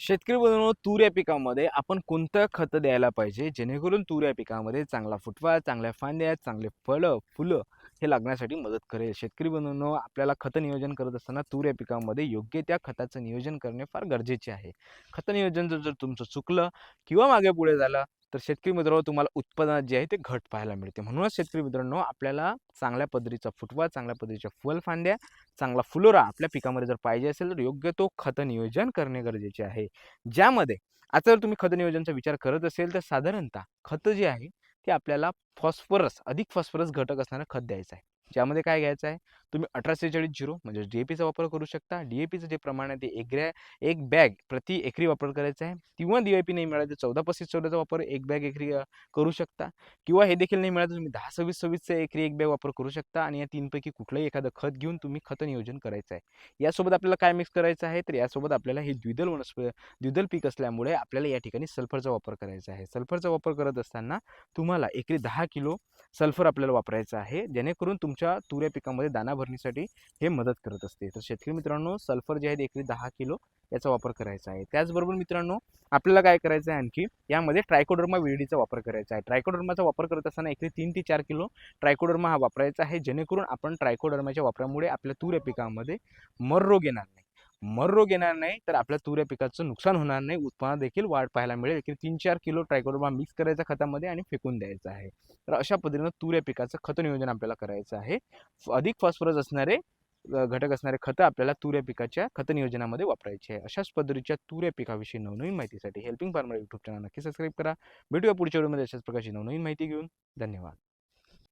शेतकरी बंधूंनो तूर या पिकामध्ये आपण कोणतं खत द्यायला पाहिजे? जेणेकरून तूर या पिकामध्ये चांगला फुटवा चांगल्या फांद्या चांगले फळं फुलं हे लागण्यासाठी मदत करेल. शेतकरी बंधूंनो आपल्याला खत नियोजन करत असताना तूर या पिकामध्ये योग्य त्या खताचं नियोजन करणे फार गरजेचे आहे. खत नियोजन जर जर तुमचं चुकलं किंवा मागे पुढे झालं तर शेतकरी मित्रांनो तुम्हाला उत्पादनात जे आहे ते घट पाहायला मिळते. म्हणूनच शेतकरी मित्रांनो आपल्याला चांगल्या पद्धतीचा फुटवा चांगल्या पद्धतीच्या फुलफांद्या चांगला फुलोरा आपल्या पिकामध्ये जर पाहिजे असेल तर योग्य तो खत नियोजन करणे गरजेचे आहे. ज्यामध्ये आता जर तुम्ही खत नियोजनचा विचार करत असेल तर साधारणतः खत जे आहे ते आपल्याला फॉस्फरस अधिक फॉस्फरस घटक असणारं खत द्यायचं आहे. ज्यामध्ये काय घ्यायचं आहे? तुम्ही अठरा सेहेचाळीस झिरो म्हणजे डी ए पीचा वापर करू शकता. डी ए पीचं जे प्रमाण आहे ते एक एक बॅग प्रति एकरी वापर करायचा आहे. किंवा डी ए पी नाही मिळालं तर चौदा पस्तीस चौदाचा वापर एक बॅग एकरी करू शकता. किंवा हे देखील नाही मिळालं तर तुम्ही दहा सव्वीस सव्वीसचा एकरी एक बॅग वापर करू शकता. आणि या तीनपैकी कुठलंही एखादं खत घेऊन तुम्ही खत नियोजन करायचं आहे. यासोबत आपल्याला काय मिक्स करायचं आहे? तर यासोबत आपल्याला हे द्विदल वनस्प द्विदल पीक असल्यामुळे आपल्याला या ठिकाणी सल्फरचा वापर करायचा आहे. सल्फरचा वापर करत असताना तुम्हाला एकरी दहा किलो सल्फर आपल्याला वापरायचं आहे. जेणेकरून तुमच्या तुऱ्या पिकामध्ये दाना भरणीसाठी हे मदत करत असते. तर शेतकरी मित्रांनो सल्फर जे आहे एकरी दहा किलो याचा वापर करायचा आहे. त्याचबरोबर मित्रांनो आपल्याला काय करायचं आहे आणखी यामध्ये ट्रायकोडर्मा विडीचा वापर करायचा आहे. ट्रायकोडर्माचा वापर करत असताना एकरी तीन ते चार किलो ट्रायकोडर्मा हा वापरायचा आहे जेणेकरून आपण ट्रायकोडर्माच्या वापरामुळे आपल्या तुऱ्या पिकामध्ये मर रोग येणार नाही. मर रोग येणार नाही तर आपल्या तुऱ्या पिकाचं नुकसान होणार नाही. उत्पन्न देखील वाढ पाहायला मिळेल. की तीन चार किलो ट्रायकोडोबा मिक्स करायचा खतामध्ये आणि फेकून द्यायचं आहे. तर अशा पद्धतीनं तुऱ्या पिकाचं खत नियोजन आपल्याला करायचं आहे. अधिक फॉस्फरस असणारे घटक असणारे खतं आपल्याला तुऱ्या पिकाच्या खत नियोजनामध्ये वापरायचे आहे. अशाच पद्धतीच्या तुऱ्या पिकाविषयी नवनवीन माहितीसाठी हेल्पिंग फार्मर युट्यूब चॅनल नक्की सबस्क्राईब करा. भेटूया पुढच्या व्हिडिओमध्ये. अशाच प्रकारची नवनवीन माहिती घेऊन. धन्यवाद.